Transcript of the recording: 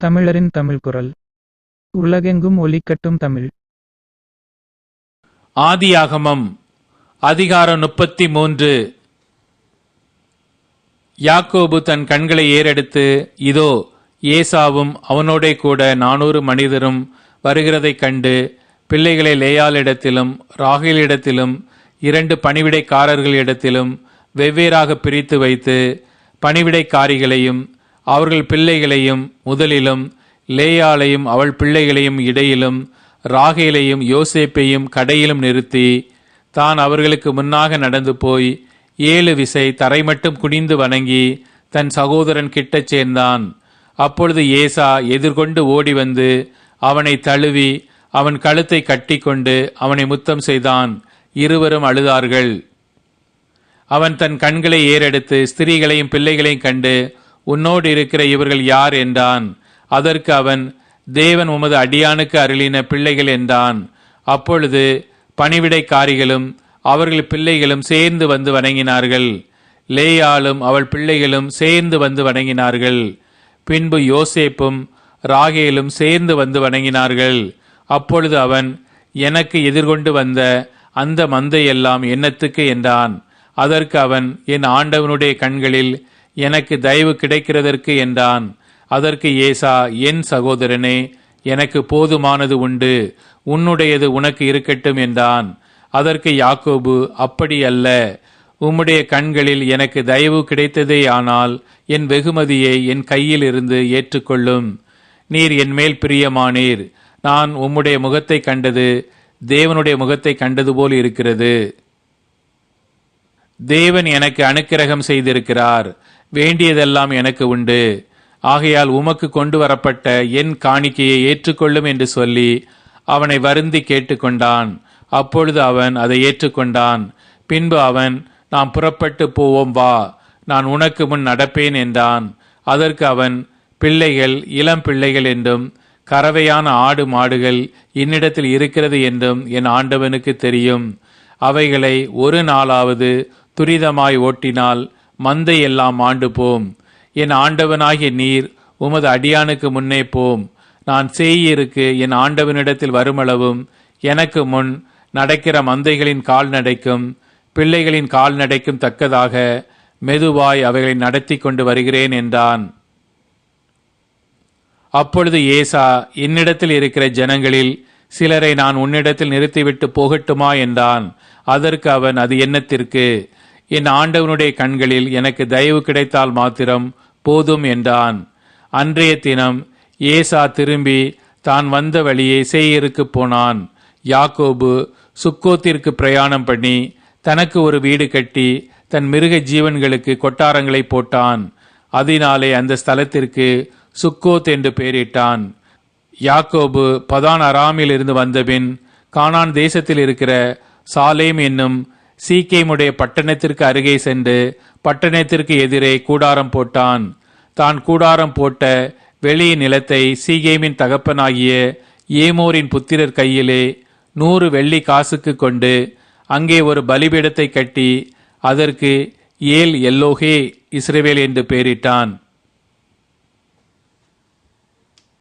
தமிழரின் தமிழ் குரல். உலகெங்கும் ஒலிக்கட்டும் தமிழ். ஆதியாகமம் அதிகாரம் முப்பத்தி மூன்று யாக்கோபு தன் கண்களை ஏறெடுத்து இதோ ஏசாவும் அவனோடே கூட நானூறு மனிதரும் வருகிறதைக் கண்டு பிள்ளைகளை லேயாளிடத்திலும் ராகிலிடத்திலும் இரண்டு பணிவிடைக்காரர்களிடத்திலும் வெவ்வேறாக பிரித்து வைத்து பணிவிடைக்காரிகளையும் அவர்கள் பிள்ளைகளையும் முதலிலும் லேயாளையும் அவள் பிள்ளைகளையும் இடையிலும் ராகேலையும் யோசேப்பையும் கடையிலும் நிறுத்தி தான் அவர்களுக்கு முன்னாக நடந்து போய் ஏழு விசை தரை மட்டும் குனிந்து வணங்கி தன் சகோதரன் கிட்டச் சேர்ந்தான். அப்பொழுது ஏசா எதிர்கொண்டு ஓடி வந்து அவனை தழுவி அவன் கழுத்தை கட்டிக்கொண்டு அவனை முத்தம் செய்தான். இருவரும் அழுதார்கள். அவன் தன் கண்களை ஏறெடுத்து ஸ்திரீகளையும் பிள்ளைகளையும் கண்டு உன்னோடு இருக்கிற இவர்கள் யார் என்றான். அதற்கு அவன் தேவன் உமது அடியானுக்கு அருளின பிள்ளைகள் என்றான். அப்பொழுது பணிவிடைக்காரிகளும் அவர்கள் பிள்ளைகளும் சேர்ந்து வந்து வணங்கினார்கள். லேயாலும் அவள் பிள்ளைகளும் சேர்ந்து வந்து வணங்கினார்கள். பின்பு யோசேப்பும் ராகேலும் சேர்ந்து வந்து வணங்கினார்கள். அப்பொழுது அவன் எனக்கு எதிர்கொண்டு வந்த அந்த மந்தையெல்லாம் என்னத்துக்கு? என்றான். அதற்கு அவன் என் ஆண்டவனுடைய கண்களில் எனக்கு தயவு கிடைக்கிறதற்கு என்றான். அதற்கு ஏசா என் சகோதரனே எனக்கு போதுமானது உண்டு. உன்னுடையது உனக்கு இருக்கட்டும் என்றான். அதற்கு யாக்கோபு அப்படி அல்ல. உம்முடைய கண்களில் எனக்கு தயவு கிடைத்ததே ஆனால் என் வெகுமதியை என் கையில் இருந்து ஏற்றுக்கொள்ளும். நீர் என் மேல் பிரியமானீர். நான் உம்முடைய முகத்தை கண்டது தேவனுடைய முகத்தை கண்டது போல் இருக்கிறது. தேவன் எனக்கு அனுக்கிரகம் செய்திருக்கிறார். வேண்டியதெல்லாம் எனக்கு உண்டு. ஆகையால் உமக்கு கொண்டு வரப்பட்ட என் காணிக்கையை ஏற்றுக்கொள்ளும் என்று சொல்லி அவனை வருந்தி கேட்டுக்கொண்டான். அப்பொழுது அவன் அதை ஏற்றுக்கொண்டான். பின்பு அவன் நாம் புறப்பட்டு போவோம் வா. நான் உனக்கு முன் நடப்பேன் என்றான். அதற்கு அவன் பிள்ளைகள் இளம் பிள்ளைகள் என்றும் கறவையான ஆடு மாடுகள் என்னிடத்தில் இருக்கிறது என்றும் என் ஆண்டவனுக்கு தெரியும். அவைகளை ஒரு நாளாவது துரிதமாய் ஓட்டினால் மந்தை எல்லாம் ஆண்டு போம். என் ஆண்டவனாகிய நீர் உமது அடியானுக்கு முன்னே போம். நான் சேயிருக்கு என் ஆண்டவனிடத்தில் வருமளவும். எனக்கு முன் நடக்கிற மந்தைகளின் கால்நடைக்கும் பிள்ளைகளின் கால்நடைக்கும் தக்கதாக மெதுவாய் அவைகளை நடத்தி கொண்டு வருகிறேன் என்றான். அப்பொழுது ஏசா என்னிடத்தில் இருக்கிற ஜனங்களில் சிலரை நான் உன்னிடத்தில் நிறுத்திவிட்டு போகட்டுமா? என்றான். அதற்கு அவன் அது என்னத்திற்கு? என் ஆண்டவனுடைய கண்களில் எனக்கு தயவு கிடைத்தால் மாத்திரம் போதும் என்றான். அன்றைய தினம் ஏசா திரும்பி தான் வந்த வழியே சேயருக்கு போனான். யாக்கோபு சுக்கோத்திற்கு பிரயாணம் பண்ணி தனக்கு ஒரு வீடு கட்டி தன் மிருக ஜீவன்களுக்கு கொட்டாரங்களை போட்டான். அதனாலே அந்த ஸ்தலத்திற்கு சுக்கோத் என்று பெயரிட்டான். யாக்கோபு பதான் அராமில் இருந்து வந்தபின் கானான் தேசத்தில் இருக்கிற சாலேம் என்னும் சீக்கியமுடைய பட்டணத்திற்கு அருகே சென்று பட்டணத்திற்கு எதிரே கூடாரம் போட்டான். தான் கூடாரம் போட்ட வெளி நிலத்தை சீகேமின் தகப்பனாகிய ஏமோரின் புத்திரர் கையிலே நூறு வெள்ளி காசுக்கு கொண்டு அங்கே ஒரு பலிபீடத்தை கட்டி அதற்கு ஏல் எல்லோகே இஸ்ரேவேல் என்று பெயரிட்டான்